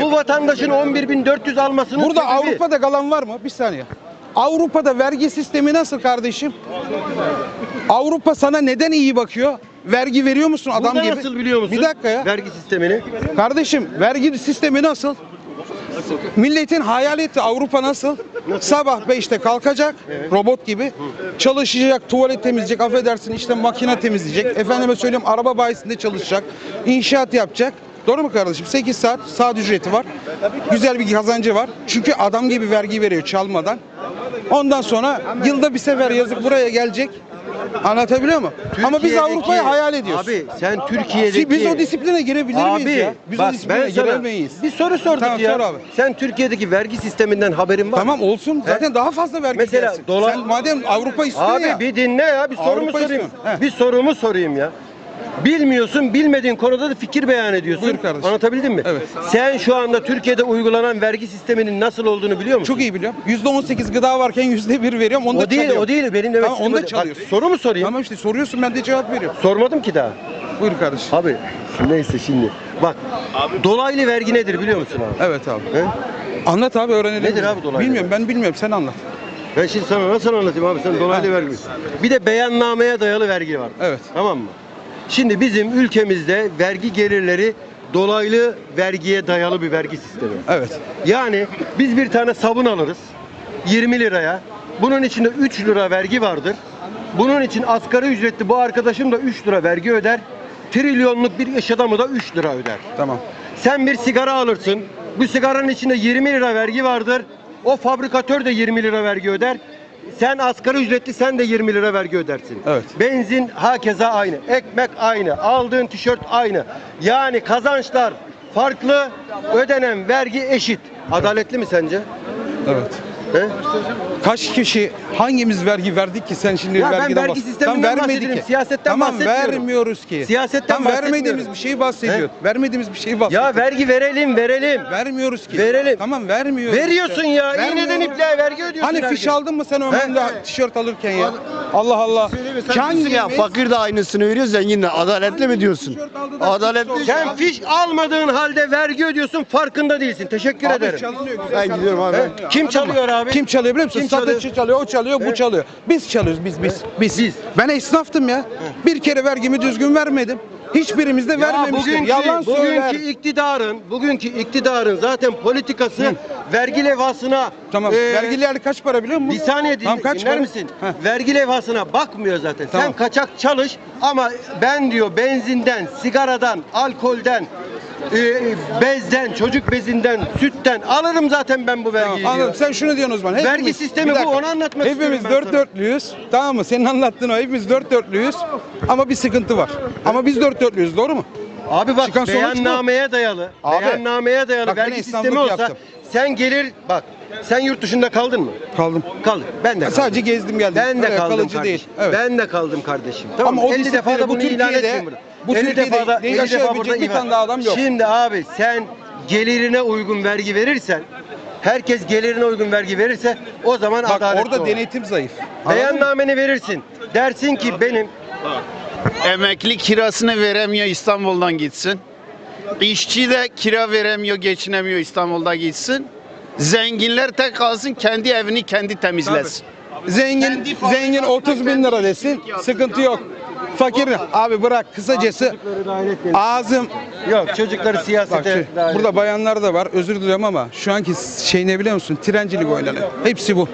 Bu vatandaşın 11.400 almasının Burada sebebi- Avrupa'da kalan var mı? Bir saniye. Avrupa'da vergi sistemi nasıl kardeşim? Avrupa sana neden iyi bakıyor? Vergi veriyor musun adam Burada gibi? nasıl biliyor musun? Bir dakika ya. Vergi sistemini. Kardeşim vergi sistemi nasıl? Milletin hayal etti Avrupa nasıl? Sabah 5'te kalkacak robot gibi. Çalışacak, tuvalet temizleyecek, affedersin işte makine temizleyecek. Efendime söyleyeyim araba bayisinde çalışacak. inşaat yapacak. Doğru mu kardeşim? 8 saat saat ücreti var. Güzel bir kazancı var. Çünkü adam gibi vergi veriyor çalmadan. Ondan sonra yılda bir sefer yazık buraya gelecek. Anlatabiliyor mu? Ama biz Türkiye'deki- Avrupa'yı hayal ediyoruz. Abi sen Türkiye'deki... Biz o disipline girebilir miyiz Abi, ya? Biz bak o disipline ben sana giremeyiz. bir soru sorduk Tamam, ya. sor abi. Sen Türkiye'deki vergi sisteminden haberin var mı? Tamam olsun. Zaten daha fazla vergi Mesela gelsin. dolar- Sen madem Avrupa istiyor Abi ya. bir dinle ya bir sorumu Avrupa sorayım. istiyor. Bir sorumu sorayım ya. Bilmiyorsun, bilmediğin konuda da fikir beyan ediyorsun. Buyur kardeşim. Anlatabildim mi? Evet. Sen şu anda Türkiye'de uygulanan vergi sisteminin nasıl olduğunu biliyor musun? Çok iyi biliyorum. %18 gıda varken %1 veriyorum. Onu da O değil, çalıyorum. o değil. Benim demek Tamam, onu da istediğim- Bak, çalıyorsun. soru mu sorayım? Tamam işte soruyorsun ben de cevap veriyorum. Sormadım ki daha. Buyur kardeşim. Abi neyse şimdi. Bak dolaylı vergi nedir biliyor musun abi? Evet abi. He? Anlat abi öğrenelim. Nedir abi dolaylı Bilmiyorum ben bilmiyorum sen anlat. Ben şimdi sana nasıl anlatayım abi sen dolaylı vergi. Bir de beyannameye dayalı vergi var. Evet. Tamam mı? Şimdi bizim ülkemizde vergi gelirleri dolaylı vergiye dayalı bir vergi sistemi. Evet. Yani biz bir tane sabun alırız 20 liraya. Bunun içinde 3 lira vergi vardır. Bunun için asgari ücretli bu arkadaşım da 3 lira vergi öder. Trilyonluk bir iş adamı da 3 lira öder. Tamam. Sen bir sigara alırsın. Bu sigaranın içinde 20 lira vergi vardır. O fabrikatör de 20 lira vergi öder. Sen asgari ücretli sen de 20 lira vergi ödersin. Evet. Benzin hakeza aynı. Ekmek aynı. Aldığın tişört aynı. Yani kazançlar farklı. Ödenen vergi eşit. Adaletli mi sence? Evet. He? Kaç kişi hangimiz vergi verdik ki sen şimdi Ya ben vergiden vergi bahs- sisteminden Tam vermedik bahsediyorum, ki. siyasetten tamam, bahsetmiyorum. vermiyoruz ki. Siyasetten Tam bahsetmiyorum. vermediğimiz bir şeyi bahsediyor. Vermediğimiz bir şeyi bahsediyor. Ya vergi verelim verelim. vermiyoruz ki. Verelim. Tamam vermiyoruz. Veriyorsun işte. ya. Vermiyoruz. İğneden ipliğe vergi ödüyorsun. Hani her fiş gün. aldın mı sen Ömer'de tişört alırken ya? Allah Allah. Hangi ya fakir de aynısını veriyor zengin de adaletli mi diyorsun? Adaletli. Sen fiş almadığın halde vergi ödüyorsun farkında değilsin. Teşekkür ederim. çalınıyor güzel. Ben gidiyorum abi. Kim çalıyor abi? Kim çalıyor biliyor musun? Kim çalıyor? Satıcı çalıyor, o çalıyor, bu çalıyor. Biz çalıyoruz, biz, biz, biz. Biz. Ben esnaftım ya. Bir kere vergimi düzgün vermedim. Hiçbirimiz de Ya vermemiştir. bugünkü, Yalan söyler. bugünkü iktidarın, bugünkü iktidarın zaten politikası vergi levhasına Tamam. e, Vergiler kaç para biliyor musun? bir saniye dinle, Tamam, kaç dinler para? misin? Heh. Vergi levhasına bakmıyor zaten. Tamam. Sen kaçak çalış ama ben diyor benzinden, sigaradan, alkolden, e, bezden, çocuk bezinden, sütten alırım zaten ben bu vergiyi Tamam, anladım. Sen şunu diyorsun o zaman. Vergi sistemi bir bu, onu anlatmak Hepimiz istiyorum ben dört sana. dörtlüyüz. Tamam mı? Senin anlattığın o. Hepimiz dört dörtlüyüz. Ama bir sıkıntı var. Ama biz dört dörtlüyüz. Doğru mu? Abi bak Çıkan sonuç bu. beyannameye dayalı. Abi, beyannameye dayalı bak ben vergi sistemi olsa yaptım. Sen gelir bak sen yurt dışında kaldın mı? Kaldım. Kaldın. Ben de kaldım. Sadece gezdim geldim. ben de Öyle kaldım kalıcı kardeşim. değil. Evet. Ben de kaldım kardeşim. Tamam Ama o 50 defa disipline da bu bunu ilan Türkiye'de- etmiyorum burada. bu 50 Türkiye'de defa da 50 defa yaşayabilecek burada bir ilan- tane daha adam yok. Şimdi abi sen gelirine uygun vergi verirsen herkes gelirine uygun vergi verirse o zaman Bak adaletli orada olur. denetim zayıf. Anladın mı? Beyannameni verirsin. Dersin ki benim Emekli kirasını veremiyor İstanbul'dan gitsin. İşçi de kira veremiyor, geçinemiyor İstanbul'da gitsin. Zenginler tek kalsın kendi evini kendi temizlesin. Zengin zengin 30 bin lira desin. Sıkıntı yok. Fakir abi bırak kısacası ağzım yok çocukları Bak siyasete dahil burada bayanlar da var. Özür diliyorum ama şu anki şey ne biliyor musun? Trencilik oynanıyor. Hepsi bu.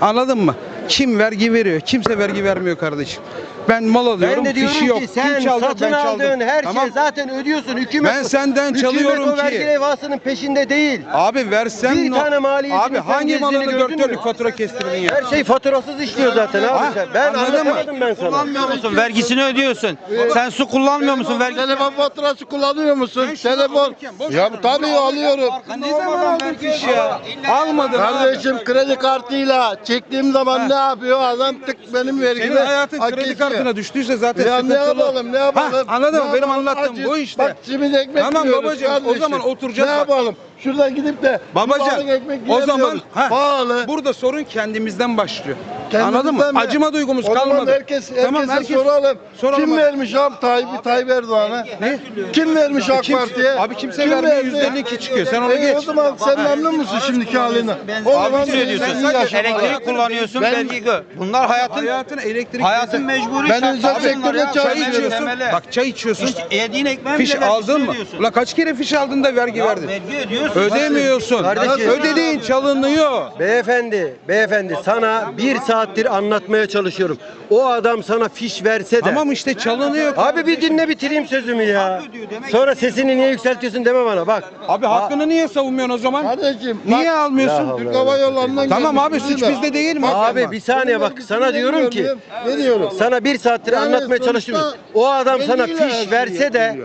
Anladın mı? Kim vergi veriyor? Kimse vergi vermiyor kardeşim. Ben mal alıyorum. Ben de diyorum fişi yok. ki sen Kim çaldı? satın Ben çaldım. aldığın her Tamam. şeyi zaten ödüyorsun. Hükümet Ben senden hükümet çalıyorum o vergi ki. levhasının peşinde değil. Abi versen Bir no- tane maliyetini Abi sen hangi gezdiğini malını gördün dört mü? dörtlük fatura kestirdin ya? Her şey faturasız işliyor zaten abi. Ha, sen. Ben anladın mı? anlatamadım ben sana. Kullanmıyor musun? Vergisini ödüyorsun. Sen su kullanmıyor musun? Vergi Telefon faturası kullanıyor musun? Telefon. Ya bu tabii alıyorum. Ne zaman aldın fiş ya? Almadın abi. Kardeşim kredi kartıyla çektiğim zaman ne yapıyor? Adam tık benim vergimi. Senin hayatın kredi ediyor. Kartına düştüyse zaten Ya ne yapalım ne yapalım? Ha, anladın mı? Benim anlattığım bu işte. Bak şimdi ekmek Tamam yiyoruz babacığım, o kardeşim. zaman oturacağız Ne bak. yapalım? Şuradan gidip de bir balık ekmek o zaman yiyemiyoruz. ha, pahalı. burada sorun kendimizden başlıyor. Kendimizden Anladın mı? Acıma duygumuz o zaman kalmadı. herkes, herkese Tamam, herkes- soralım. soralım Kim abi. vermiş abi Tayyip, Tayyip Erdoğan'a? Ne? Kim vermiş AK Parti'ye? Abi kimse Kim vermiyor, verdi? yüzde elli iki çıkıyor. Sen onu E, geç. O zaman sen memnun musun şimdiki halinden? O zaman Abi söylüyorsun. Elektrik kullanıyorsun, Ben- vergi. Bunlar hayatın Hayatın elektrik hayatın mecburi Ben özel sektörde çay içiyorsun. Bak çay içiyorsun. Yediğin ekmeğin Fiş aldın mı? Ulan kaç kere fiş aldın da vergi verdin? vergi ödüyorsun. Ödemiyorsun. Kardeşim. Ödediğin çalınıyor. Beyefendi, beyefendi sana bir saattir anlatmaya çalışıyorum. O adam sana fiş verse de. Tamam işte çalınıyor. Abi bir dinle bitireyim sözümü ya. Sonra sesini niye yükseltiyorsun deme bana bak. Abi hakkını niye savunmuyorsun o zaman? Kardeşim Niye bak, almıyorsun? Türk Hava Yolları'ndan Tamam abi suç bizde değil mi? Abi bir saniye bak sana diyorum ki Ne diyorum? sana bir saattir Yani anlatmaya çalışıyorum. O adam sana fiş verse de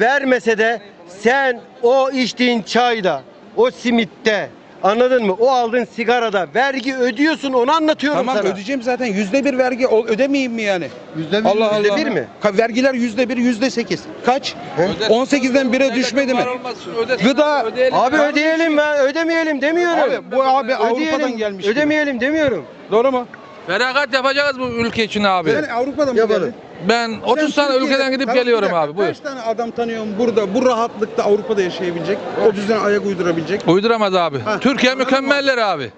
vermese de sen o içtiğin çayda, o simitte anladın mı? O aldığın sigarada vergi ödüyorsun onu anlatıyorum Tamam sana. ödeyeceğim zaten. Yüzde bir vergi ödemeyeyim mi yani? Yüzde bir, Allah yüzde Allah. bir mi? Ka- vergiler yüzde bir, yüzde sekiz. Kaç? 18'den 1'e düşmedi mi? Gıda Abi ödeyelim ben ödemeyelim demiyorum. Abi bu abi Avrupa'dan gelmiş. gibi. Ödemeyelim demiyorum. Doğru mu? Feragat yapacağız bu ülke için abi. Sen Avrupa'dan mı Yapalım. geldin? Ben 30 Sen tane Türkiye'de- ülkeden gidip Tamam, geliyorum dakika. abi. Buyur. Kaç tane adam tanıyorum burada bu rahatlıkta Avrupa'da yaşayabilecek? O düzene ayak uydurabilecek. Uyduramaz abi. Türkiye mükemmeller abi.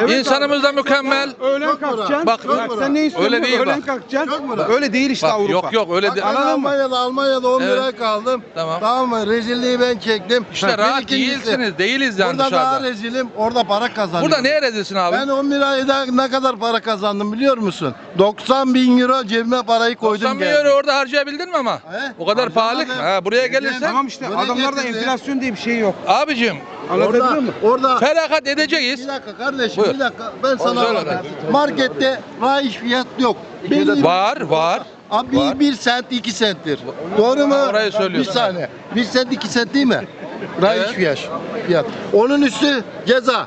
Evet İnsanımız da mükemmel. Öğlen kalkacaksın. Bak- bak sen ne istiyorsun? Öyle değil Öğlen bak. kalkacaksın. Mu? Öyle değil işte Bak, Avrupa. yok yok öyle Bak de. ben Anladın mı? Almanya'da Almanya'da 10 Evet. lira kaldım. Tamam. Tamam mı? Rezilliği ben çektim. İşte Bir rahat ikincisi, değilsiniz. Değiliz yani Burada daha dışarıda. rezilim. Orada para kazanıyorum. Burada neye rezilsin abi? Ben 10 lirayla ne kadar para kazandım biliyor musun? 90 bin euro cebime parayı koydum 90 bin geldim. euro orada harcayabildin mi ama? He? O kadar pahalı. Harcamadım. Ha, buraya gelirsen Tamam işte Böyle adamlarda getirdi. enflasyon diye bir şey yok. abicim Anlatabiliyor Orada, muyum? orada feragat edeceğiz. bir dakika kardeşim Buyur. bir dakika ben sana söyle anlatayım. Markette rayiç fiyat yok. Belli- Var var. Abi Var. bir sent iki senttir. Doğru mu? Orayı Bir söylüyorsun. saniye. Bir sent iki sent değil mi? Rayiç Evet. fiyat. fiyat. Onun üstü ceza.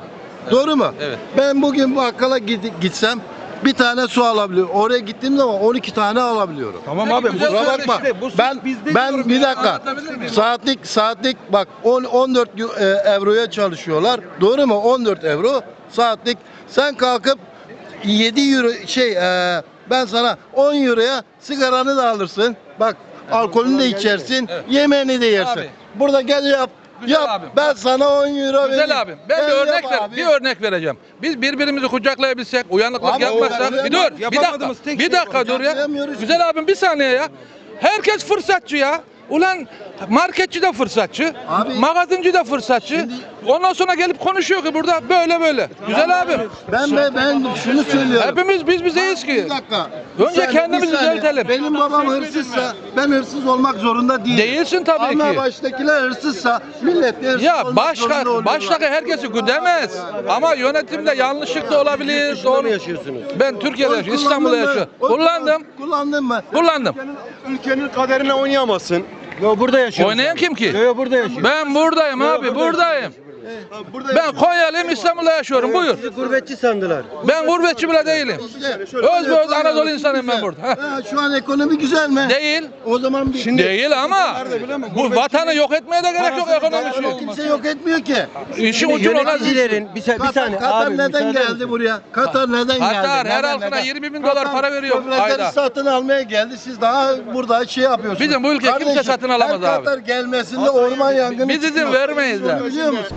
Doğru mu? Evet. Ben bugün bu bakkala gid- gitsem bir tane su alabiliyorum. Oraya gittiğim zaman 12 tane alabiliyorum. Tamam abi Kusura bakma. işte, bu Ben ben bir dakika. Saatlik saatlik bak 10 14 yu- e, euroya çalışıyorlar. Doğru mu? 14 euro saatlik. Sen kalkıp 7 euro şey e, ben sana 10 euroya sigaranı da alırsın. Bak alkolünü de içersin, yemeğini de yersin. Abi. Burada gel yap. Güzel yap. abim. Ben sana 10 euro vereyim. Güzel abim. Ben bir örnek ver, abi. bir örnek vereceğim. Biz birbirimizi kucaklayabilsek, uyanıklık Abi, yapmazsak. Bir dur, bir dakika. Bir şey dakika dur ya. Güzel abim bir saniye ya. Herkes fırsatçı ya. Ulan marketçi de fırsatçı, Abi- magazincı da fırsatçı. Ondan sonra gelip konuşuyor ki burada böyle böyle. Güzel abim. Ben ben, ben şunu söylüyorum. Hepimiz biz bizeyiz ki. Bir dakika. Önce Bir saniye, kendimizi bir saniye. düzeltelim. Benim babam hırsızsa ben hırsız olmak zorunda değilim. Değilsin tabii Ama ki. baştakiler hırsızsa millet de hırsız Ya olmak başka zorunda oluyorlar. baştaki herkesi güdemez. Ama yönetimde yanlışlık da olabilir. Doğru. yaşıyorsunuz? Ben Türkiye'de yaşıyorum, İstanbul'da yaşıyorum. Kullandım. Kullandın mı? Kullandım. Ülkenin kaderine oynayamazsın. Yo burada yaşıyorsun. Oynayan kim ki? Yo, yo burada yaşıyor. Ben buradayım abi, buradayım. Ben Konyalıyım, İstanbul'da yaşıyorum. Buyur. Bizi gurbetçi sandılar. Ben gurbetçi bile değilim. Öz öz Anadolu insanıyım ben burada. Heh. Ha, şu an ekonomi güzel mi? Değil. O zaman bir... Şimdi- Değil ama bu vatanı yok etmeye de gerek yok ekonomi Ama için. kimse yok etmiyor ki. İşin ucunu ona Yöneticilerin bir, sa- bir Katar, saniye Katar abi neden müsaade geldi buraya? Katar neden geldi? Katar her Neden, halkına neden? 20 bin dolar Katar para veriyor köprüleri ayda. satın almaya geldi. Siz daha burada şey yapıyorsunuz. Bizim bu ülke kimse satın alamaz her abi. Katar gelmesinde orman yangını Biz izin çıkıyor. vermeyiz onu Biliyor musun?